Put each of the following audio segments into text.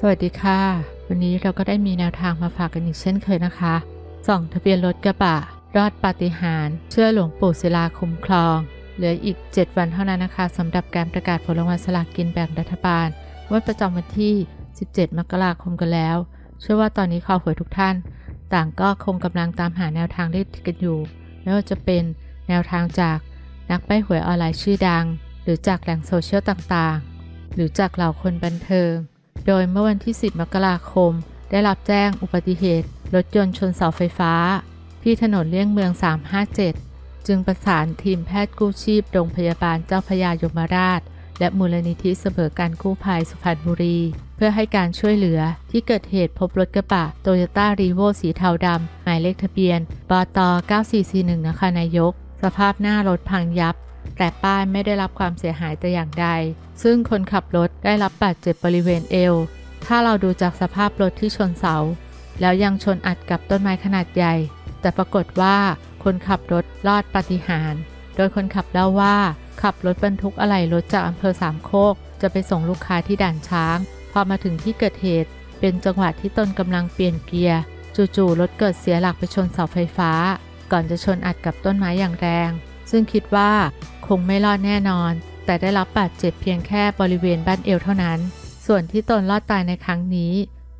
สวัสดีค่ะ วันนี้เราก็ได้มีแนวทางมาฝากกันอีกเช่นเคยนะคะส่องทะเบียนรถกระบะ รอดปาฏิหาริย์เชื่อหลวงปู่ศิลาคุ้มครอง เหลืออีก 7 วันเท่านั้นนะคะสำหรับการประกาศผลรางวัลสลากกินแบ่งรัฐบาลงวดประจำวันที่ 17 มกราคมกันแล้ว เชื่อว่าตอนนี้คอหวยทุกท่าน ต่างก็คงกำลังตามหาแนวทางเลขกันอยู่ ไม่ว่าจะเป็นแนวทางจากนักใบ้หวยออนไลน์ชื่อดัง หรือจากแหล่งโซเชียลต่างๆ หรือจากเหล่าคนบันเทิง โดยเมื่อวันที่ 10 มกราคม ได้รับแจ้งอุบัติเหตุ รถยนต์ชนเสาไฟฟ้า ที่ถนนเลี่ยงเมือง 357 จึงประสานทีมแพทย์กู้ชีพโรงพยาบาลเจ้าพยายมราช และมูลนิธิเสมอการกู้ภัยสุพรรณบุรี เพื่อให้การช่วยเหลือที่เกิดเหตุพบรถกระบะโตโยต้ารีโวสีเทาดำหมายเลขทะเบียนบต9441นคะนายก สภาพหน้ารถพังยับ แต่ป้ายไม่ได้รับความเสียหายแต่อย่างใด ซึ่งคนขับรถได้รับบาดเจ็บบริเวณเอว ถ้าเราดูจากสภาพรถที่ชนเสา แล้วยังชนอัดกับต้นไม้ขนาดใหญ่ แต่ปรากฏว่าคนขับรถรอดปาฏิหาริย์ โดยคนขับเล่าว่า ขับรถบรรทุกอะไหล่รถจากอำเภอสามโคก จะไปส่งลูกค้าที่ด่านช้าง พอมาถึงที่เกิดเหตุ เป็นจังหวะที่ตนกำลังเปลี่ยนเกียร์ จู่ๆรถเกิดเสียหลักไปชนเสาไฟฟ้า ก่อนจะชนอัดกับต้นไม้อย่างแรง ซึ่งคิดว่า คงไม่รอดแน่นอน แต่ได้รับบาดเจ็บเพียงแค่บริเวณบ้านเอวเท่านั้น ส่วนที่ตนรอดตายในครั้งนี้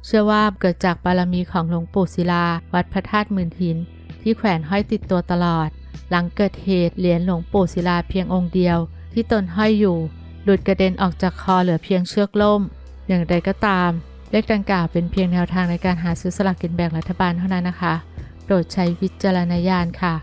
เชื่อว่าเกิดจากบารมีของหลวงปู่ศิลา วัดพระธาตุหมื่นหิน ที่แขวนห้อยติดตัวตลอด หลังเกิดเหตุเหรียญหลวงปู่ศิลาเพียงองค์เดียว ที่ตนห้อยอยู่ หลุดกระเด็นออกจากคอเหลือเพียงเชือกล่ม อย่างไรก็ตาม เลขดังกล่าวเป็นเพียงแนวทางในการหาซื้อสลากกินแบ่งรัฐบาลเท่านั้นนะคะ โปรดใช้วิจารณญาณค่ะ